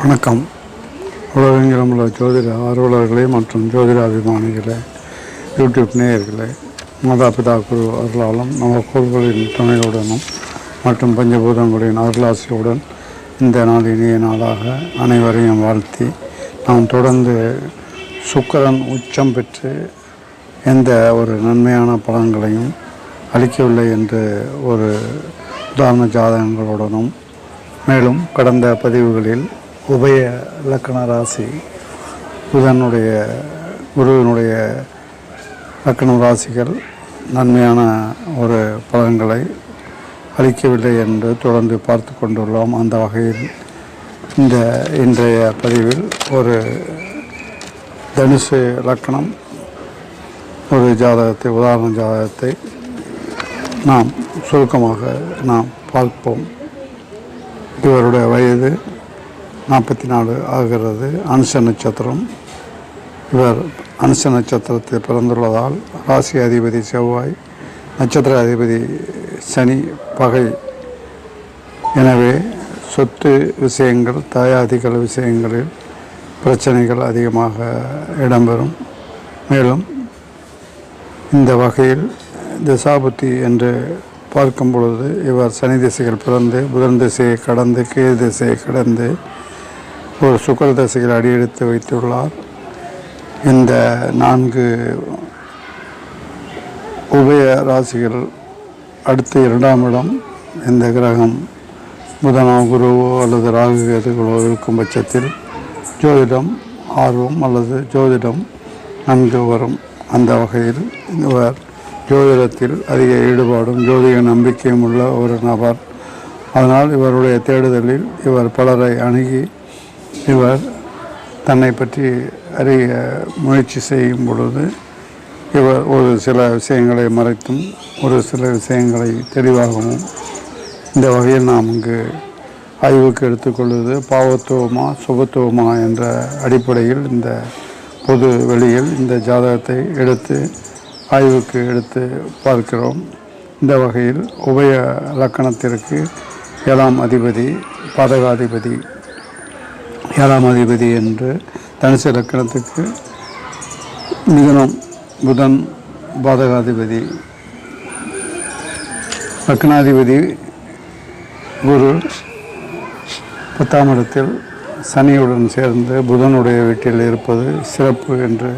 வணக்கம். உலகெங்கிலும் உள்ள ஜோதிட ஆர்வலர்களே மற்றும் ஜோதிட அபிமானிகளே யூடியூப் நேயர்களே மாதாபிதா குரு அருளாலும் நம்ம கோள்களின் துணையுடனும் மற்றும் பஞ்சபூதங்களின் அருளாசியுடன் இந்த நாள் இனிய நாளாக அனைவரையும் வாழ்த்தி நாம் தொடர்ந்து சுக்கரன் உச்சம் பெற்று எந்த ஒரு நன்மையான பலன்களையும் அளிக்கவில்லை என்று ஒரு உதாரண ஜாதகங்களுடனும் மேலும் கடந்த பதிவுகளில் உபய லக்கண ராசி புதனுடைய குருவினுடைய லக்கண ராசிகள் நன்மையான ஒரு பலன்களை அளிக்கவில்லை என்று தொடர்ந்து பார்த்து கொண்டுள்ளோம். அந்த வகையில் இந்த இன்றைய பதிவில் ஒரு தனுசு லக்கணம் ஒரு ஜாதகத்தை உதாரண ஜாதகத்தை நாம் சுருக்கமாக நாம் பார்ப்போம். இவருடைய வயது நாற்பத்தி நாலு ஆகிறது அனுச நட்சத்திரம் இவர் அனுச நட்சத்திரத்தில் பிறந்துள்ளதால் ராசி அதிபதி செவ்வாய் நட்சத்திர அதிபதி சனி பகை எனவே சொத்து விஷயங்கள் தாயாதிகள் விஷயங்களில் பிரச்சனைகள் அதிகமாக இடம்பெறும். மேலும் இந்த வகையில் திசாபுத்தி என்று பார்க்கும் பொழுது இவர் சனி திசைகள் பிறந்து புதன் திசையை கடந்து கீழ் திசையை கடந்து ஒரு சுக்கர தசையில் அடியெடுத்து வைத்துள்ளார். இந்த நான்கு உபய ராசிகள் அடுத்து இரண்டாம் இடம். இந்த கிரகம் புதனோ குருவோ அல்லது ராகு கேதுகளோ இருக்கும் பட்சத்தில் ஜோதிடம் ஆர்வம் அல்லது ஜோதிடம் நன்கு வரும். அந்த வகையில் இவர் ஜோதிடத்தில் அதிக ஈடுபாடும் ஜோதிக நம்பிக்கையும் உள்ள ஒரு நபர். அதனால் இவருடைய தேடுதலில் இவர் பலரை அணுகி இவர் தன்னை பற்றி அறிய முயற்சி செய்யும் பொழுது இவர் ஒரு சில விஷயங்களை மறைத்தும் ஒரு சில விஷயங்களை தெளிவாகவும் இந்த வகையில் நாம் இங்கு ஆய்வுக்கு எடுத்துக்கொள்வது பாவத்துவமா சுபத்துவமா என்ற அடிப்படையில் இந்த பொது வெளியில் இந்த ஜாதகத்தை எடுத்து ஆய்வுக்கு எடுத்து பார்க்கிறோம். இந்த வகையில் உபய லக்கணத்திற்கு ஏழாம் அதிபதி பாதகாதிபதி ஏழாம் அதிபதி என்று தனுசு இலக்கணத்துக்கு மிதனம் புதன் பாதகாதிபதி. லக்னாதிபதி குரு பத்தாம் இடத்தில் சனியுடன் சேர்ந்து புதனுடைய வீட்டில் இருப்பது சிறப்பு என்று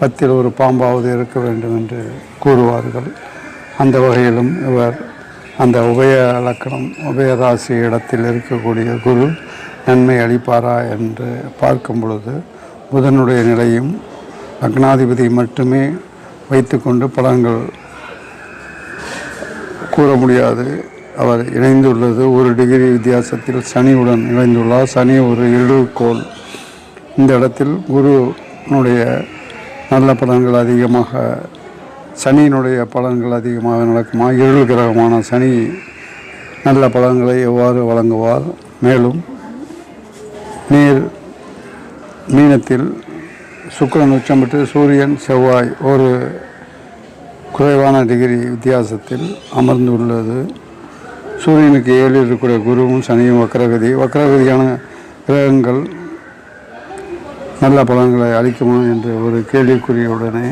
பத்தில் ஒரு பாம்பாவது இருக்க வேண்டும் என்று கூறுவார்கள். அந்த வகையிலும் இவர் அந்த உபய லக்கணம் உபய ராசி இடத்தில் இருக்கக்கூடிய குரு நன்மை அளிப்பாரா என்று பார்க்கும் பொழுது புதனுடைய நிலையும் லக்னாதிபதி மட்டுமே வைத்துக்கொண்டு பலன்கள் கூற முடியாது. அவர் இணைந்துள்ளது. ஒரு டிகிரி வித்தியாசத்தில் சனியுடன் இணைந்துள்ளார். சனி ஒரு எழுகோள் இந்த இடத்தில் குருனுடைய நல்ல பலன்கள் அதிகமாக சனியினுடைய பலன்கள் அதிகமாக நடக்குமா? இருள் கிரகமான சனி நல்ல பலன்களை எவ்வாறு வழங்குவார்? மேலும் நீர் மீனத்தில் சுக்கிரன் உச்சம் பெற்று சூரியன் செவ்வாய் ஒரு குறைவான டிகிரி வித்தியாசத்தில் அமர்ந்துள்ளது. சூரியனுக்கு ஏழில் இருக்கக்கூடிய குருவும் சனியும் வக்கரகதி வக்கரகதியான கிரகங்கள் நல்ல பலன்களை அளிக்குமா என்று ஒரு கேள்விக்குறியுடனே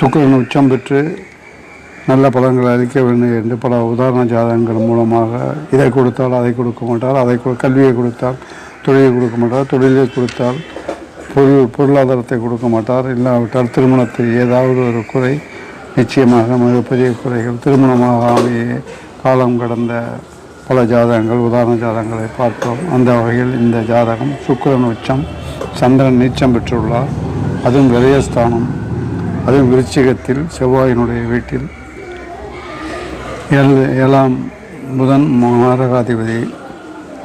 சுக்கரன் உச்சம் பெற்று நல்ல பலன்களை அளிக்க வேண்டும் என்று பல உதாரண ஜாதகங்கள் மூலமாக இதை கொடுத்தால் அதை கொடுக்க மாட்டார் அதை கொ- கல்வியை கொடுத்தால் தொழிலை கொடுக்க மாட்டார். தொழிலை கொடுத்தால் பொருள் பொருளாதாரத்தை கொடுக்க மாட்டார். இல்லாவிட்டால் திருமணத்தில் ஏதாவது ஒரு குறை நிச்சயமாக மிகப்பெரிய குறைகள். திருமணமாகவே காலம் கடந்த பல ஜாதகங்கள் உதாரண ஜாதகங்களை பார்த்தோம் அந்த வகையில் இந்த ஜாதகம் சுக்கரன் உச்சம் சந்திரன் நீச்சம் பெற்றுள்ளார். அதுவும் விரயஸ்தானம் அதுவும் விருச்சிகத்தில் செவ்வாயினுடைய வீட்டில். ஏழு ஏழாம் புதன் மாரகாதிபதி.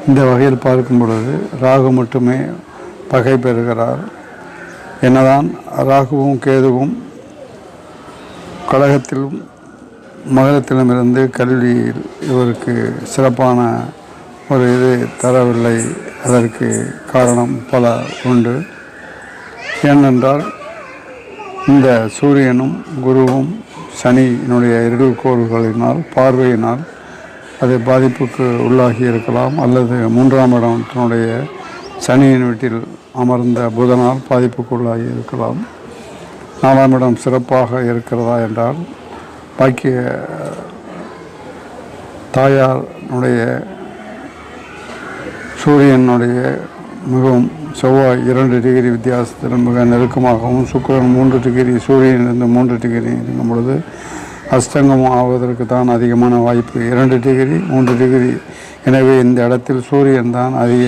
இந்த வகையில் பார்க்கும் பொழுது ராகு மட்டுமே பகை பெறுகிறார். என்னதான் ராகுவும் கேதுவும் கழகத்திலும் மகரத்திலுமிருந்து கல்வியில் இவருக்கு சிறப்பான ஒரு இது தரவில்லை. அதற்கு காரணம் பல உண்டு. ஏனென்றால் இந்த சூரியனும் குருவும் சனியினுடைய இருள் கோள்களினால் பார்வையினால் அது பாதிப்புக்கு உள்ளாகி இருக்கலாம். அல்லது மூன்றாம் இடத்தினுடைய சனியின் வீட்டில் அமர்ந்த புதனால் பாதிப்புக்குள்ளாகி இருக்கலாம். நாலாம் இடம் சிறப்பாக இருக்கிறதா என்றால் பாக்கிய தாயாருடைய சூரியனுடைய மிகவும் செவ்வாய் இரண்டு டிகிரி வித்தியாசத்தில் மிக நெருக்கமாகவும் சுக்கரன் மூன்று டிகிரி சூரியனிலிருந்து மூன்று டிகிரி இருக்கும் பொழுது அஸ்தங்கம் ஆவதற்கு தான் அதிகமான வாய்ப்பு. இரண்டு டிகிரி மூன்று டிகிரி. எனவே இந்த இடத்தில் சூரியன் தான் அதிக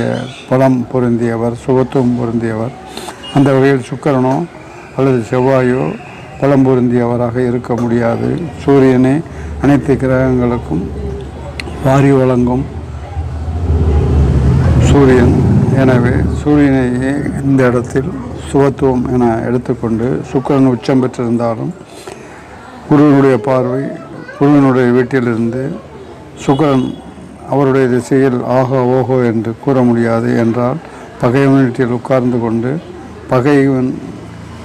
பலம் பொருந்தியவர் சுகத்துவம் பொருந்தியவர். அந்த வகையில் சுக்கரனோ அல்லது செவ்வாயோ பலம் பொருந்தியவராக இருக்க முடியாது. சூரியனே அனைத்து கிரகங்களுக்கும் வாரி வழங்கும் சூரியன். எனவே சூரியனையே இந்த இடத்தில் சுகத்துவம் என எடுத்துக்கொண்டு சுக்கரன் உச்சம் பெற்றிருந்தாலும் குருவினுடைய பார்வை குருவினுடைய வீட்டிலிருந்து சுக்கரன் அவருடைய திசையில் ஆகோ ஓஹோ என்று கூற முடியாது என்றால் பகைவன் வீட்டில் உட்கார்ந்து கொண்டு பகைவன்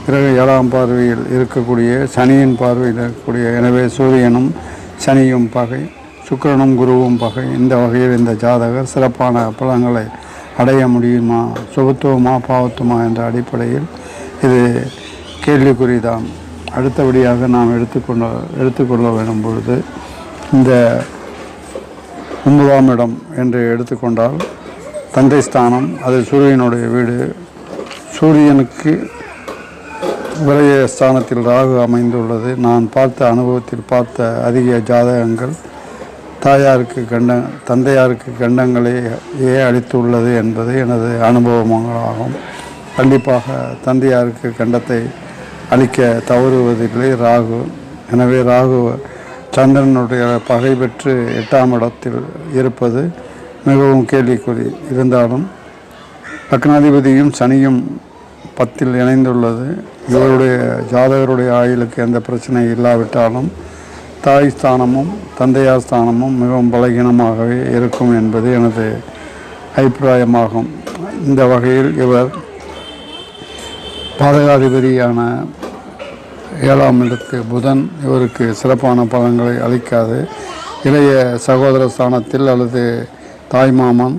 பிறகு ஏழாம் பார்வையில் இருக்கக்கூடிய சனியின் பார்வையில் இருக்கக்கூடிய எனவே சூரியனும் சனியும் பகை சுக்கிரனும் குருவும் பகை இந்த வகையில் இந்த ஜாதகர் சிறப்பான பலங்களை அடைய முடியுமா? சுபத்துவமா பாவத்துமா என்ற அடிப்படையில் இது கேள்விக்குறிதான். அடுத்தபடியாக நாம் எடுத்துக்கொள்ள எடுத்துக்கொள்ள வேண்டும் பொழுது இந்த ஒன்பதாம் இடம் என்று எடுத்துக்கொண்டால் தந்தை ஸ்தானம் அது சூரியனுடைய வீடு. சூரியனுக்கு விரைய ஸ்தானத்தில் ராகு அமைந்துள்ளது. நான் பார்த்த அனுபவத்தில் பார்த்த அதிக ஜாதகங்கள் தாயாருக்கு கண்ட தந்தையாருக்கு கண்டங்களை ஏ அளித்துள்ளது என்பது எனது அனுபவமாகும். கண்டிப்பாக தந்தையாருக்கு கண்டத்தை அளிக்க தவறுவதில்லை ராகு. எனவே ராகு சந்திரனுடைய பகை பெற்று எட்டாம் இடத்தில் இருப்பது மிகவும் கேள்விக்குறி. இருந்தாலும் லக்னாதிபதியும் சனியும் பத்தில் இணைந்துள்ளது. இவருடைய ஜாதகருடைய ஆயுளுக்கு எந்த பிரச்சனை இல்லாவிட்டாலும் தாய் ஸ்தானமும் தந்தையார் ஸ்தானமும் மிகவும் பலகீனமாகவே இருக்கும் என்பது எனது அபிப்பிராயமாகும். இந்த வகையில் இவர் பாதகாதிபதியான ஏழாம் இடத்து புதன் இவருக்கு சிறப்பான பலன்களை அளிக்காது. இளைய சகோதர ஸ்தானத்தில் அல்லது தாய்மாமன்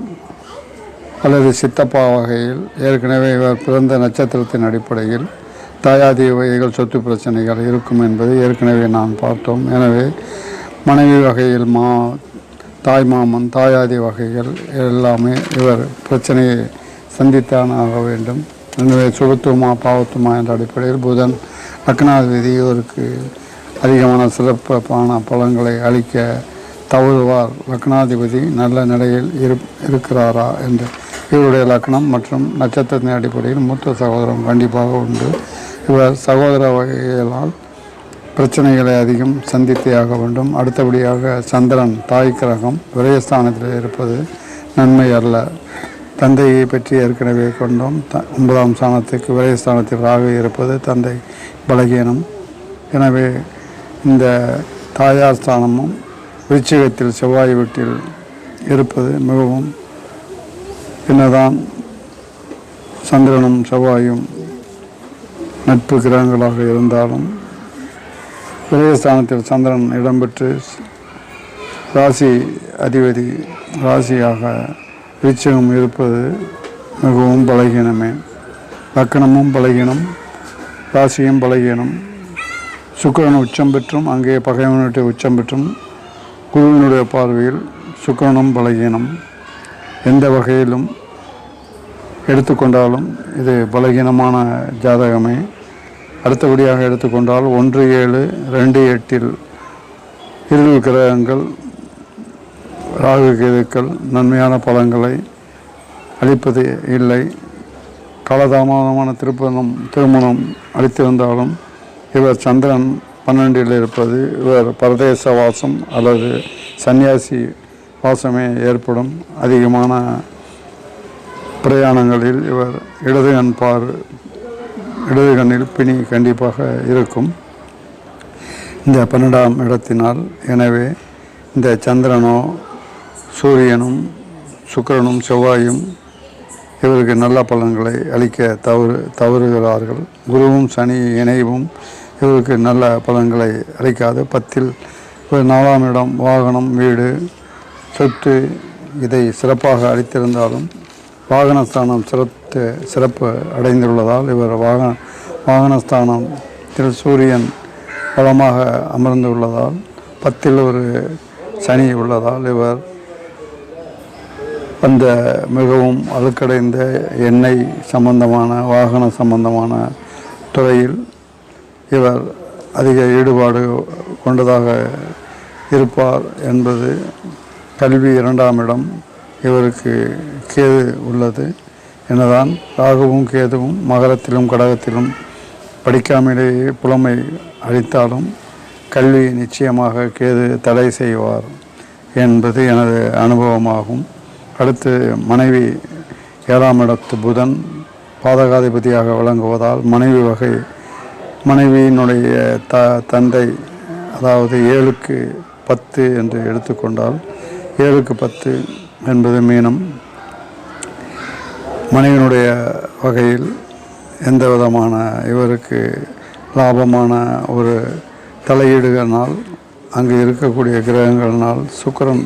அல்லது சித்தப்பா வகையில் ஏற்கனவே இவர் பிறந்த நட்சத்திரத்தின் அடிப்படையில் தாயாதி வகைகள் சொத்து பிரச்சனைகள் இருக்கும் என்பதை ஏற்கனவே நான் பார்த்தோம். எனவே மனைவி வகையில் மா தாய் மாமன் தாயாதி வகைகள் எல்லாமே இவர் பிரச்சனையை சந்தித்தான் ஆக வேண்டும். எனவே சுபத்துவமா பாவத்துமா என்ற அடிப்படையில் புதன் லக்னாதிபதி இவருக்கு அதிகமான சிறப்பான பலன்களை அளிக்க தவறுவார் லக்னாதிபதி நல்ல நிலையில் இரு இருக்கிறாரா என்று. இவருடைய லக்னம் மற்றும் நட்சத்திரத்தின் அடிப்படையில் மூத்த சகோதரம் கண்டிப்பாக உண்டு. இவர் சகோதர வகைகளால் பிரச்சனைகளை அதிகம் சந்தித்தே ஆக வேண்டும். அடுத்தபடியாக சந்திரன் தாய் கிரகம் விரயஸ்தானத்தில் இருப்பது நன்மை அல்ல. தந்தையை பற்றி ஏற்கனவே கொண்டோம். த ஒன்பதாம் ஸ்தானத்துக்கு விரயஸ்தானத்தில் ராகு இருப்பது தந்தை பலகீனம். எனவே இந்த தாயார் ஸ்தானமும் விருச்சிகத்தில் செவ்வாய் வீட்டில் இருப்பது மிகவும் என்னதான் சந்திரனும் செவ்வாயும் நட்பு கிரகங்களாக இருந்தாலும் விரயஸ்தானத்தில் சந்திரன் இடம்பெற்று ராசி அதிபதி ராசியாக விருச்சகம் இருப்பது மிகவும் பலகீனமே. லக்கணமும் பலகீனம் ராசியும் பலகீனம். சுக்கரன் உச்சம் பெற்றும் அங்கே பகைவனுடைய உச்சம் பெற்றும். குருவினுடைய பார்வையில் சுக்கரனும் பலகீனம். எந்த வகையிலும் எடுத்துக்கொண்டாலும் இது பலகீனமான ஜாதகமே. அடுத்தபடியாக எடுத்துக்கொண்டால் ஒன்று ஏழு ரெண்டு எட்டில் இருள் கிரகங்கள் ராகு கேதுக்கள் நன்மையான பலங்களை அளிப்பது இல்லை. காலதாமதமான திருப்பணம் திருமணம் அளித்திருந்தாலும் இவர் சந்திரன் பன்னெண்டில் இருப்பது இவர் பரதேச வாசம் அல்லது சன்னியாசி வாசமே ஏற்படும். அதிகமான பிரயாணங்களில் இவர் இடது கண் பார் இடது கண்ணில் பிணி கண்டிப்பாக இருக்கும். இந்த பன்னெண்டாம் இடத்தினால் எனவே இந்த சந்திரனோ சூரியனும் சுக்கிரனும் செவ்வாயும் இவருக்கு நல்ல பலன்களை அளிக்க தவறு தவறுகிறார்கள். குருவும் சனி இணைவும் இவருக்கு நல்ல பலன்களை அளிக்காது. பத்தில் நாலாம் இடம் வாகனம் வீடு சொத்து இதை சிறப்பாக அளித்திருந்தாலும் வாகனஸ்தானம் சிறப்பு சிறப்பு அடைந்துள்ளதால் இவர் வாகன வாகனஸ்தானம் திரு சூரியன் பலமாக அமர்ந்துள்ளதால் பத்தில் ஒரு சனி உள்ளதால் இவர் அந்த மிகவும் அழுக்கடைந்த எண்ணெய் சம்பந்தமான வாகன சம்பந்தமான துறையில் இவர் அதிக ஈடுபாடு கொண்டதாக இருப்பார் என்பது கல்வி இரண்டாம் இடம் இவருக்கு கேது உள்ளது. எனதான் ராகுவும் கேதுவும் மகரத்திலும் கடகத்திலும் படிக்காமலேயே புலமை அளித்தாலும் கல்வி நிச்சயமாக கேது தடை செய்வார் என்பது எனது அனுபவமாகும். அடுத்து மனைவி ஏழாம் இடத்து புதன் பாதகாதிபதியாக விளங்குவதால் மனைவி வகை மனைவியினுடைய த தந்தை அதாவது ஏழுக்கு பத்து என்று எடுத்துக்கொண்டால் ஏழுக்கு பத்து என்பது மீனம். மனைவியினுடைய வகையில் எந்த விதமான இவருக்கு லாபமான ஒரு தலையீடுகளால் அங்கு இருக்கக்கூடிய கிரகங்களினால் சுக்கரன்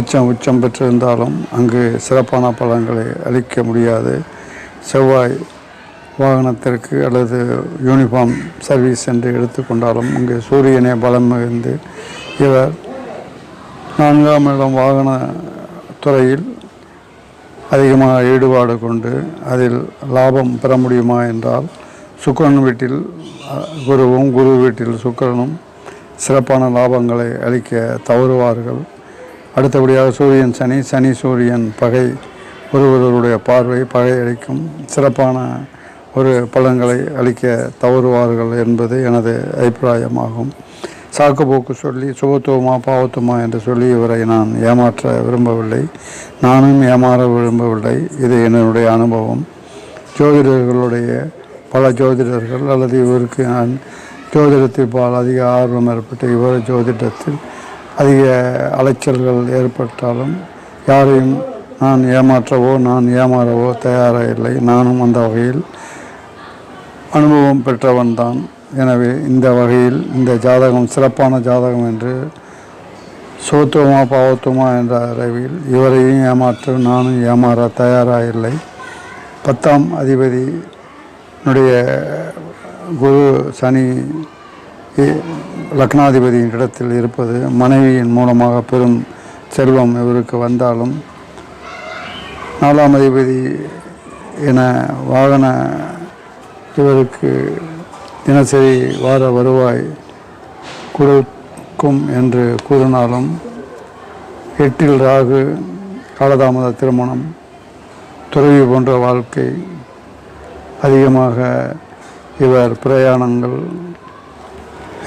உச்சம் உச்சம் பெற்றிருந்தாலும் அங்கு சிறப்பான பலன்களை அளிக்க முடியாது. செவ்வாய் வாகனத்திற்கு அல்லது யூனிஃபார்ம் சர்வீஸ் என்று எடுத்துக்கொண்டாலும் அங்கு சூரியனே பலம் மிகுந்து இவர் நான்காம் இடம் வாகன துறையில் அதிகமாக ஈடுபாடு கொண்டு அதில் லாபம் பெற முடியுமா என்றால் சுக்கரன் வீட்டில் குருவும் குரு வீட்டில் சுக்கிரனும் சிறப்பான லாபங்களை அளிக்க தவறுவார்கள். அடுத்தபடியாக சூரியன் சனி சனி சூரியன் பகை ஒருவருடைய பார்வை பகை அளிக்கும். சிறப்பான ஒரு பலன்களை அளிக்க தவறுவார்கள் என்பது எனது அபிப்பிராயமாகும். சாக்குப்போக்கு சொல்லி சுபத்துவமா பாவத்துமா என்று சொல்லி இவரை நான் ஏமாற்ற விரும்பவில்லை. நானும் ஏமாற விரும்பவில்லை. இது என்னுடைய அனுபவம். ஜோதிடர்களுடைய பல ஜோதிடர்கள் அல்லது இவருக்கு நான் ஜோதிடத்தில் பால் அதிக ஆர்வம் ஏற்பட்டு இவர் ஜோதிடத்தில் அதிக அலைச்சல்கள் ஏற்பட்டாலும் யாரையும் நான் ஏமாற்றவோ நான் ஏமாறவோ தயாராக இல்லை. நானும் அந்த வகையில் அனுபவம் பெற்றவன்தான் எனவே இந்த வகையில் இந்த ஜாதகம் சிறப்பான ஜாதகம் என்று சோத்துவமா பாவத்துவமா என்ற அளவில் இவரையும் ஏமாற்ற நானும் ஏமாற தயாராக இல்லை. பத்தாம் அதிபதியினுடைய குரு சனி லக்னாதிபதியின் இடத்தில் இருப்பது மனைவியின் மூலமாக பெரும் செல்வம் இவருக்கு வந்தாலும் நாலாம் அதிபதி என வாகன இவருக்கு தினசரி வார வருவாய் கொடுக்கும் என்று கூறினாலும் எட்டில் ராகு காலதாமத திருமணம் துறவி போன்ற வாழ்க்கை அதிகமாக இவர் பிரயாணங்கள்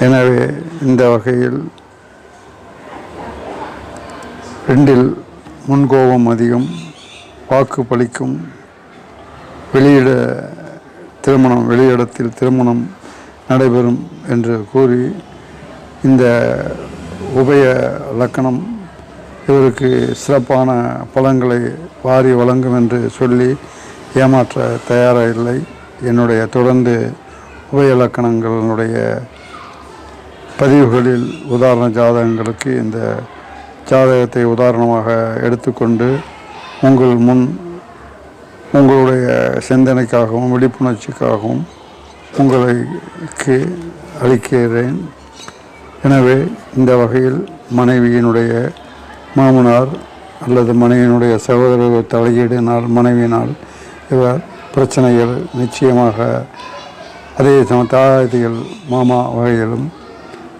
எனவே இந்த வகையில் ரெண்டில் முன்கோபம் அதிகம் வாக்கு பலிக்கும் வெளியிட திருமணம் வெளியிடத்தில் திருமணம் நடைபெறும் என்று கூறி இந்த உபய லக்கணம் இவருக்கு சிறப்பான பலன்களை வாரி வழங்கும் என்று சொல்லி ஏமாற்ற தயாராக இல்லை. என்னுடைய தொடர்ந்து உபய லக்கணங்களுடைய பதிவுகளில் உதாரண ஜாதகங்களுக்கு இந்த ஜாதகத்தை உதாரணமாக எடுத்துக்கொண்டு உங்கள் முன் உங்களுடைய சிந்தனைக்காகவும் விழிப்புணர்ச்சிக்காகவும் உங்களுக்கு அளிக்கிறேன். எனவே இந்த வகையில் மனைவியினுடைய மாமனார் அல்லது மனைவியினுடைய சகோதர தலையீடினால் மனைவியினால் இவர் பிரச்சனைகள் நிச்சயமாக அதே சம தாதிகள் மாமா வகையிலும்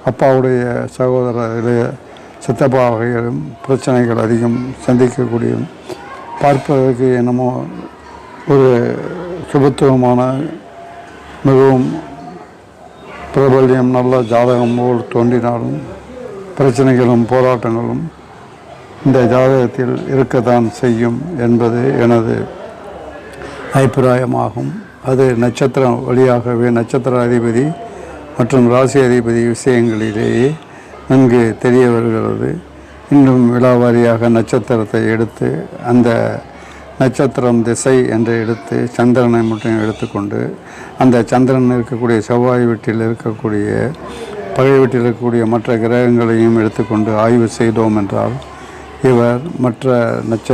அப்பாவுடைய சகோதரர் சித்தப்பா வகையிலும் பிரச்சனைகள் அதிகம் சந்திக்கக்கூடிய பார்ப்பதற்கு என்னமோ ஒரு சுபத்துவமான மிகவும் பிரபல்யம் நல்ல ஜாதகம் போல் தோன்றினாலும் பிரச்சனைகளும் போராட்டங்களும் இந்த ஜாதகத்தில் இருக்கத்தான் செய்யும் என்பது எனது அபிப்பிராயமாகும். அது நட்சத்திரம் வழியாகவே நட்சத்திர அதிபதி மற்றும் ராசி அதிபதி விஷயங்களிலேயே நன்கு தெரிய வருகிறது இன்னும் விழாவாரியாக நட்சத்திரத்தை எடுத்து அந்த நட்சத்திரம் திசை என்று எடுத்து சந்திரனை மட்டும் எடுத்துக்கொண்டு அந்த சந்திரன் இருக்கக்கூடிய செவ்வாய் வீட்டில் இருக்கக்கூடிய பகை வீட்டில் இருக்கக்கூடிய மற்ற கிரகங்களையும் எடுத்துக்கொண்டு ஆய்வு செய்தோம் என்றால் இவர் மற்ற நட்ச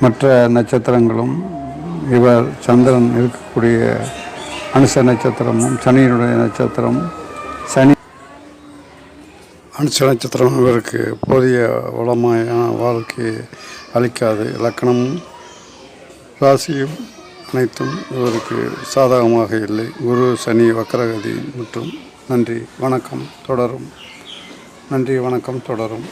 மற்ற நட்சத்திரங்களும் இவர் சந்திரன் இருக்கக்கூடிய அனுச நட்சத்திரமும் சனியினுடைய நட்சத்திரமும் சனி அனுச நட்சத்திரம் இவருக்கு போதிய வளமான வாழ்க்கையை அளிக்காது. இலக்கணமும் ராசியும் அனைத்தும் இவருக்கு சாதகமாக இல்லை. குரு சனி வக்கரகதி மற்றும் நன்றி. வணக்கம் தொடரும். நன்றி வணக்கம் தொடரும்.